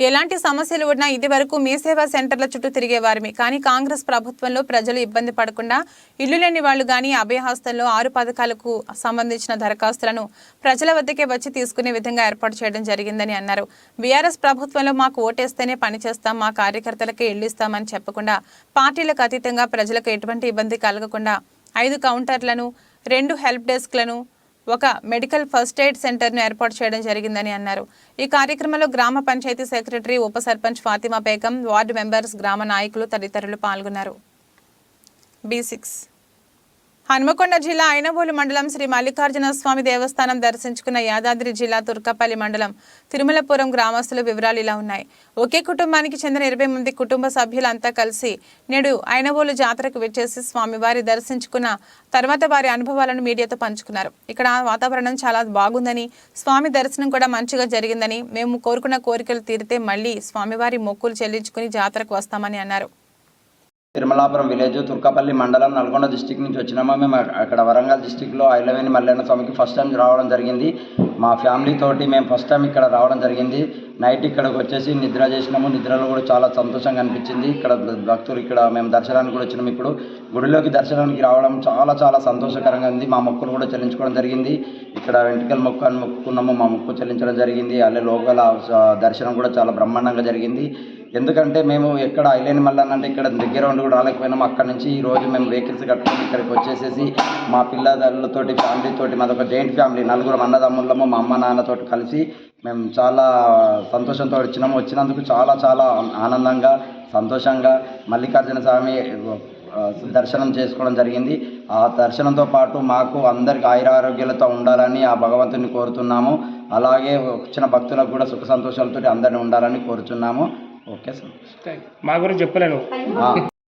ఎలాంటి సమస్యలు ఉన్నా ఇది వరకు మీ సేవా సెంటర్ల చుట్టూ తిరిగేవారిమి. కానీ కాంగ్రెస్ ప్రభుత్వంలో ప్రజలు ఇబ్బంది పడకుండా ఇల్లు లేని వాళ్ళు కానీ అభయహాస్తంలో ఆరు పథకాలకు సంబంధించిన దరఖాస్తులను ప్రజల వద్దకే వచ్చి తీసుకునే విధంగా ఏర్పాటు చేయడం జరిగిందని అన్నారు. బీఆర్ఎస్ ప్రభుత్వంలో మాకు ఓటేస్తేనే పనిచేస్తాం మా కార్యకర్తలకే ఇల్లు ఇస్తామని చెప్పకుండా పార్టీలకు అతీతంగా ప్రజలకు ఎటువంటి ఇబ్బంది కలగకుండా ఐదు కౌంటర్లను రెండు హెల్ప్ డెస్క్లను ఒక మెడికల్ ఫస్ట్ ఎయిడ్ సెంటర్ను ఏర్పాటు చేయడం జరిగిందని అన్నారు. ఈ కార్యక్రమంలో గ్రామ పంచాయతీ సెక్రటరీ ఉప సర్పంచ్ ఫాతిమా బేగం వార్డు మెంబర్స్ గ్రామ నాయకులు తదితరులు పాల్గొన్నారు. బీ సిక్స్ హనుమకొండ జిల్లా ఐనబోలు మండలం శ్రీ మల్లికార్జున స్వామి దేవస్థానం దర్శించుకున్న యాదాద్రి జిల్లా తుర్కపల్లి మండలం తిరుమలపురం గ్రామస్తుల వివరాలు ఇలా ఉన్నాయి. ఒకే కుటుంబానికి చెందిన ఇరవై మంది కుటుంబ సభ్యులంతా కలిసి నేడు ఐనబోలు జాతరకు విచ్చేసి స్వామివారి దర్శించుకున్న తర్వాత వారి అనుభవాలను మీడియాతో పంచుకున్నారు. ఇక్కడ వాతావరణం చాలా బాగుందని స్వామి దర్శనం కూడా మంచిగా జరిగిందని మేము కోరుకున్న కోరికలు తీరితే మళ్ళీ స్వామివారి మొక్కులు చెల్లించుకుని జాతరకు వస్తామని అన్నారు. తిరుమలాపురం విలేజ్ తుర్కపల్లి మండలం నల్గొండ డిస్టిక్ నుంచి వచ్చినామా? మేము అక్కడ వరంగల్ డిస్టిక్లో ఐలవేని మల్లన్న స్వామికి ఫస్ట్ టైం రావడం జరిగింది. మా ఫ్యామిలీ తోటి మేము ఫస్ట్ టైం ఇక్కడ రావడం జరిగింది. నైట్ ఇక్కడికి వచ్చేసి నిద్ర చేసినాము. నిద్రలో కూడా చాలా సంతోషంగా అనిపించింది. ఇక్కడ భక్తులు ఇక్కడ మేము దర్శనానికి కూడా వచ్చినాము ఇప్పుడు. గుడిలోకి దర్శనానికి రావడం చాలా చాలా సంతోషకరంగా ఉంది. మా మొక్కులు కూడా చెల్లించుకోవడం జరిగింది. ఇక్కడ వెంట్రుకల మొక్కు అని మొక్కుకున్నాము. మా మొక్కు చెల్లించడం జరిగింది. అలాగే లోకల్ దర్శనం కూడా చాలా బ్రహ్మాండంగా జరిగింది. ఎందుకంటే మేము ఎక్కడ ఐలేని మల్లన్న అంటే ఇక్కడ దగ్గర ఉండి కూడా రాలేకపోయినాం. అక్కడ నుంచి ఈ రోజు మేము వెహికల్స్ కట్టుకొని ఇక్కడికి వచ్చేసేసి మా పిల్లదల్లతోటి ఫ్యామిలీ తోటి మాది ఒక జాయింట్ ఫ్యామిలీ నలుగురు అన్నదమ్ముళ్ళము మా అమ్మ నాన్నతో కలిసి మేము చాలా సంతోషంతో వచ్చినాము. వచ్చినందుకు చాలా చాలా ఆనందంగా సంతోషంగా మల్లికార్జున స్వామి దర్శనం చేసుకోవడం జరిగింది. ఆ దర్శనంతో పాటు మాకు అందరికి ఆయురారోగ్యాలతో ఉండాలని ఆ భగవంతుని కోరుతున్నాము. అలాగే వచ్చిన భక్తులకు కూడా సుఖ సంతోషాలతో అందరిని ఉండాలని కోరుచున్నాము. Okay sir. మా గురించి చెప్పలేను. ఆ.